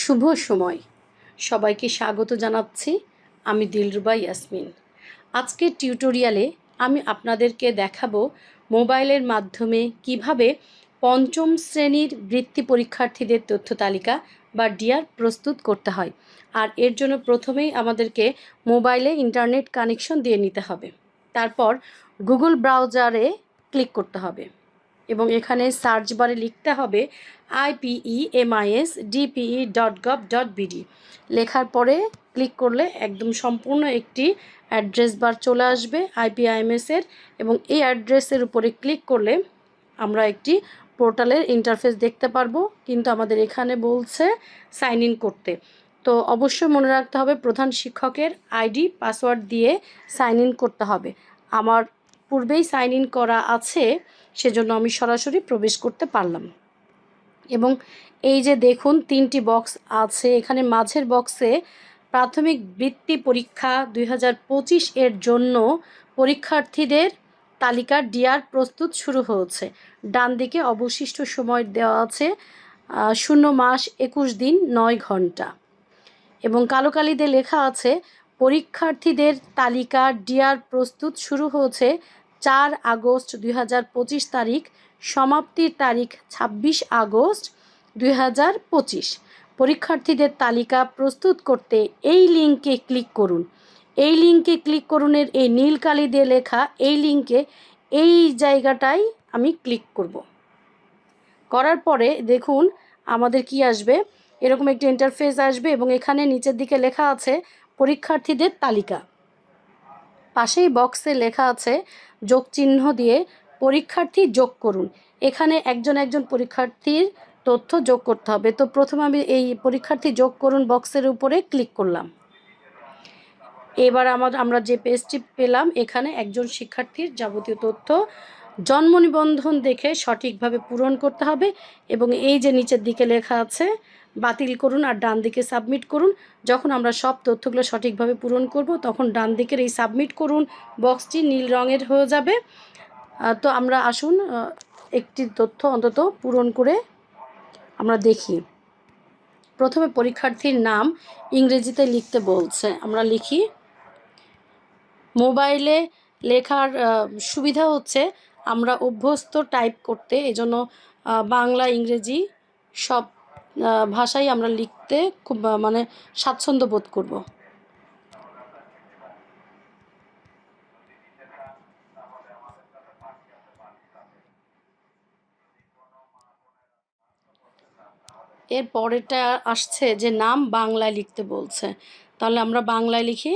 শুভ সময়। সবাইকে স্বাগত জানাচ্ছি আমি দিলরুবা ইয়াসমিন। আজকের টিউটোরিয়ালে আমি আপনাদেরকে দেখাবো মোবাইলের মাধ্যমে কীভাবে পঞ্চম শ্রেণির বৃত্তি পরীক্ষার্থীদের তথ্য তালিকা বা ডিআর প্রস্তুত করতে হয়। আর এর জন্য প্রথমেই আমাদেরকে মোবাইলে ইন্টারনেট কানেকশন দিয়ে নিতে হবে। তারপর গুগল ব্রাউজারে ক্লিক করতে হবে। এবং এখানে সার্চ বারে লিখতে হবে IPE MIS DPE dot gov dot BD লেখার পরে ক্লিক করলে একদম সম্পূর্ণ একটি অ্যাড্রেস বার চলে আসবে আইপিআইএমএস এর এবং এই অ্যাড্রেসের উপরে ক্লিক করলে আমরা একটি পোর্টালের ইন্টারফেস দেখতে পারব। কিন্তু আমাদের এখানে বলছে সাইন ইন করতে। তো অবশ্যই মনে রাখতে হবে প্রধান শিক্ষকের আইডি পাসওয়ার্ড দিয়ে সাইন ইন করতে হবে। আমার পূর্বেই সাইন ইন করা আছে। সেজন্য আমি সরাসরি প্রবেশ করতে পারলাম। এবং এই যে দেখুন, তিনটি বক্স আছে। এখানে মাঝের বক্সে প্রাথমিক বৃত্তি পরীক্ষা দুই হাজার পঁচিশ এর জন্য পরীক্ষার্থীদের তালিকার ডিআর প্রস্তুত শুরু হয়েছে। ডান দিকে অবশিষ্ট সময় দেওয়া আছে শূন্য মাস একুশ দিন নয় ঘণ্টা। এবং কালো কালিতে লেখা আছে, পরীক্ষার্থীদের তালিকা ডিআর প্রস্তুত শুরু হয়েছে চার আগস্ট দুই হাজার পঁচিশ তারিখ, সমাপ্তির তারিখ ছাব্বিশ আগস্ট দুই হাজার পঁচিশ। পরীক্ষার্থীদের তালিকা প্রস্তুত করতে এই লিঙ্কে ক্লিক করুন। এই লিঙ্কে ক্লিক করুনের এই নীল কালি দিয়ে লেখা এই লিঙ্কে এই জায়গাটায় আমি ক্লিক করব। করার পরে দেখুন আমাদের কি আসবে? এরকম একটি ইন্টারফেস আসবে এবং এখানে নিচের দিকে লেখা আছে পরীক্ষার্থীদের তালিকা। পাশেই বক্সে লেখা আছে যোগ চিহ্ন দিয়ে পরীক্ষার্থী যোগ করুন। এখানে একজন একজন পরীক্ষার্থীর তথ্য যোগ করতে হবে। তো প্রথমে আমি এই পরীক্ষার্থী যোগ করুন বক্সের উপরে ক্লিক করলাম। এবার আমার আমরা যে পেজটি পেলাম, এখানে একজন শিক্ষার্থীর যাবতীয় তথ্য, জন্ম নিবন্ধন দেখে সঠিকভাবে পূরণ করতে হবে এবং এই যে নিচের দিকে লেখা আছে বাতিল করুন আর ডান দিকে সাবমিট করুন। যখন আমরা সব তথ্যগুলো সঠিকভাবে পূরণ করব, তখন ডান দিকের এই সাবমিট করুন বক্সটি নীল রঙের হয়ে যাবে। তো আমরা আসুন একটি তথ্য অন্তত পূরণ করে আমরা দেখি। প্রথমে পরীক্ষার্থীর নাম ইংরেজিতে লিখতে বলছে। আমরা লিখি, মোবাইলে লেখার সুবিধা হচ্ছে আমরা অভ্যস্ত টাইপ করতে, এজন্য বাংলা, ইংরেজি সব ভাষাই আমরা লিখতে খুব মানে স্বাচ্ছন্দ্য বোধ করব। এর পরেরটা আসছে যে নাম বাংলায় লিখতে বলছে। তাহলে আমরা বাংলায় লিখি?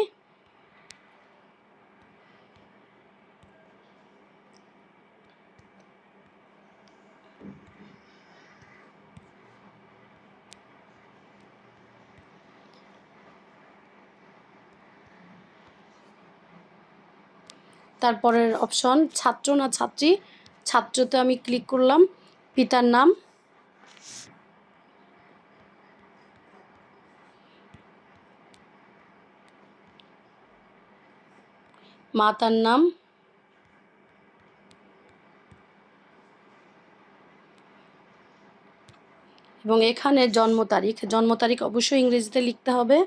তারপরের অপশন ছাত্র না ছাত্রী? ছাত্রতে আমি ক্লিক করলাম, পিতার নাম। মাতার নাম। এবং এখানে জন্ম তারিখ। জন্ম তারিখ অবশ্যই ইংরেজিতে লিখতে হবে।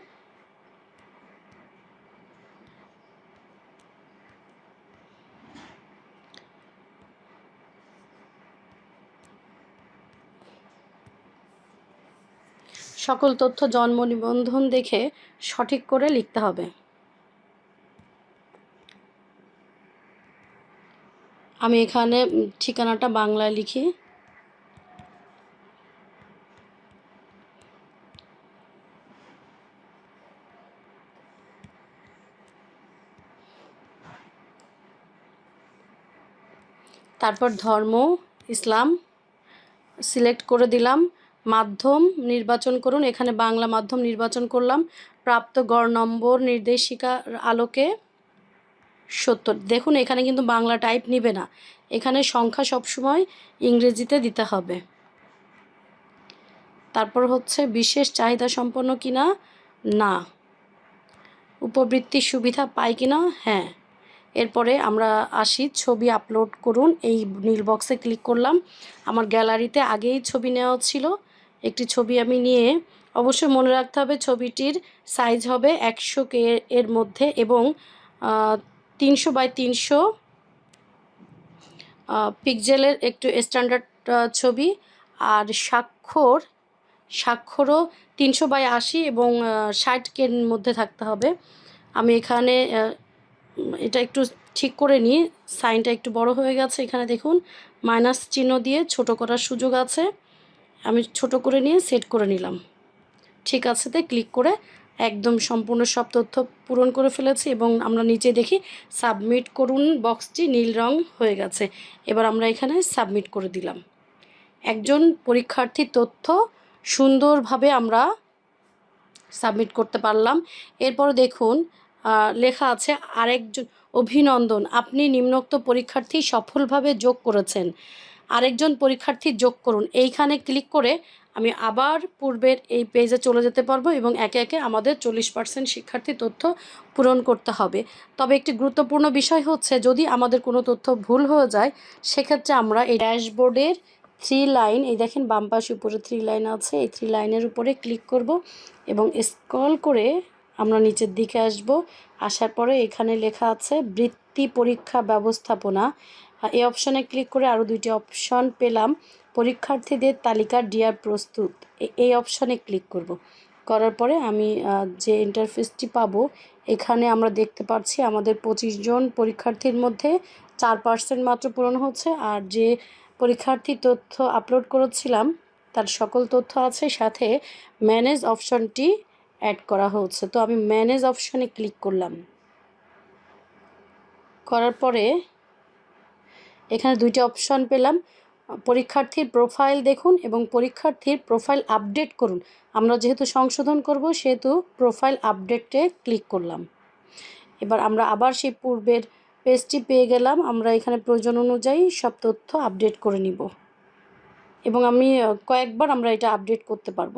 সকল তথ্য, জন্ম, নিবন্ধন দেখে সঠিক করে লিখতে হবে। আমি এখানে ঠিকানাটা বাংলায় লিখি। তারপর ধর্ম, ইসলাম, সিলেক্ট করে দিলাম। মাধ্যম নির্বাচন করুন। এখানে বাংলা মাধ্যম নির্বাচন করলাম। প্রাপ্ত গড় নম্বর নির্দেশিকার আলোকে সত্তর। দেখুন, এখানে কিন্তু বাংলা টাইপ নিবে না। এখানে সংখ্যা সবসময় ইংরেজিতে দিতে হবে। তারপর হচ্ছে বিশেষ চাহিদা সম্পন্ন কিনা? না। উপবৃত্তির সুবিধা পাই কিনা? হ্যাঁ। এরপরে আমরা আসি, ছবি আপলোড করুন। এই নীল বক্সে ক্লিক করলাম। আমার গ্যালারিতে আগেই ছবি নেওয়া ছিল। একটি ছবি আমি নিয়ে অবশ্যই মনে রাখতে হবে ছবিটির সাইজ হবে একশো কে এর মধ্যে এবং তিনশো বাই তিনশো পিকজেলের একটু স্ট্যান্ডার্ড ছবি। আর স্বাক্ষর, স্বাক্ষরও তিনশো বাই আশি এবং ষাট কের মধ্যে থাকতে হবে। আমি এখানে এটা একটু ঠিক করে নিই। সাইনটা একটু বড় হয়ে গেছে, এখানে দেখুন। মাইনাস চিহ্ন দিয়ে ছোট করার সুযোগ আছে। আমি ছোট করে নিয়ে সেট করে নিলাম। ঠিক আছে আছেতে ক্লিক করে একদম সম্পূর্ণ সব তথ্য পূরণ করে ফেলেছি এবং আমরা নিচে দেখি সাবমিট করুন বক্সটি নীল রং হয়ে গেছে। এবার আমরা এখানে সাবমিট করে দিলাম। একজন পরীক্ষার্থীর তথ্য সুন্দরভাবে আমরা সাবমিট করতে পারলাম। এরপর দেখুন লেখা আছে আরেকজন, অভিনন্দন, আপনি নিম্নোক্ত পরীক্ষার্থী সফলভাবে যোগ করেছেন। আরেকজন পরীক্ষার্থী যোগ করুন। এইখানে ক্লিক করে আমি আবার পূর্বের এই পেজে চলে যেতে পারব এবং একে একে আমাদের চল্লিশ পার্সেন্ট শিক্ষার্থী তথ্য পূরণ করতে হবে। তবে একটি গুরুত্বপূর্ণ বিষয় হচ্ছে, যদি আমাদের কোনো তথ্য ভুল হয়ে যায়, সেক্ষেত্রে আমরা এই ড্যাশবোর্ডের থ্রি লাইন এই দেখেন বাম পাশে উপরে থ্রি লাইন আছে, এই থ্রি লাইনের উপরে ক্লিক করব এবং স্ক্রল করে আমরা নিচের দিকে আসব। আসার পরে এখানে লেখা আছে, বৃত্তি পরীক্ষা ব্যবস্থাপনা। এই অপশনে ক্লিক করে আরও দুইটি অপশন পেলাম। পরীক্ষার্থীদের তালিকা ডিয়ার প্রস্তুত। এই অপশনে ক্লিক করব। করার পরে আমি যে ইন্টারফেসটি পাবো, এখানে আমরা দেখতে পাচ্ছি আমাদের পঁচিশ জন পরীক্ষার্থীর মধ্যে চার পার্সেন্ট মাত্র পূরণ হচ্ছে আর যে পরীক্ষার্থী তথ্য আপলোড করেছিলাম, তার সকল তথ্য আছে, সাথে ম্যানেজ অপশনটি অ্যাড করা হচ্ছে। তো আমি ম্যানেজ অপশনে ক্লিক করলাম। করার পরে এখানে দুইটা অপশন পেলাম। পরীক্ষার্থীর প্রোফাইল দেখুন এবং পরীক্ষার্থীর প্রোফাইল আপডেট করুন। আমরা যেহেতু সংশোধন করব, সেহেতু প্রোফাইল আপডেটে ক্লিক করলাম। এবার আমরা আবার সেই পূর্বের পেজটি পেয়ে গেলাম। আমরা এখানে প্রয়োজন অনুযায়ী সব তথ্য আপডেট করে নিব। এবং আমি কয়েকবার আমরা এটা আপডেট করতে পারব।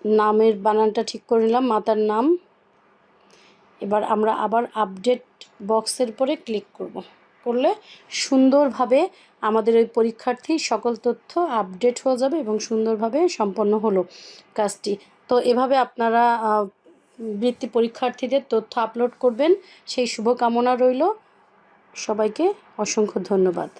নামের বানানটা ঠিক করে নিলাম, মাতার নাম এবার আমরা আবার আপডেট বক্সের পরে ক্লিক করব। করলে সুন্দরভাবে আমাদের ওই পরীক্ষার্থী সকল তথ্য আপডেট হয়ে যাবে এবং সুন্দরভাবে সম্পন্ন হলো কাজটি। তো এভাবে আপনারা বৃত্তি পরীক্ষার্থীদের তথ্য আপলোড করবেন। সেই শুভকামনা রইল। সবাইকে অসংখ্য ধন্যবাদ।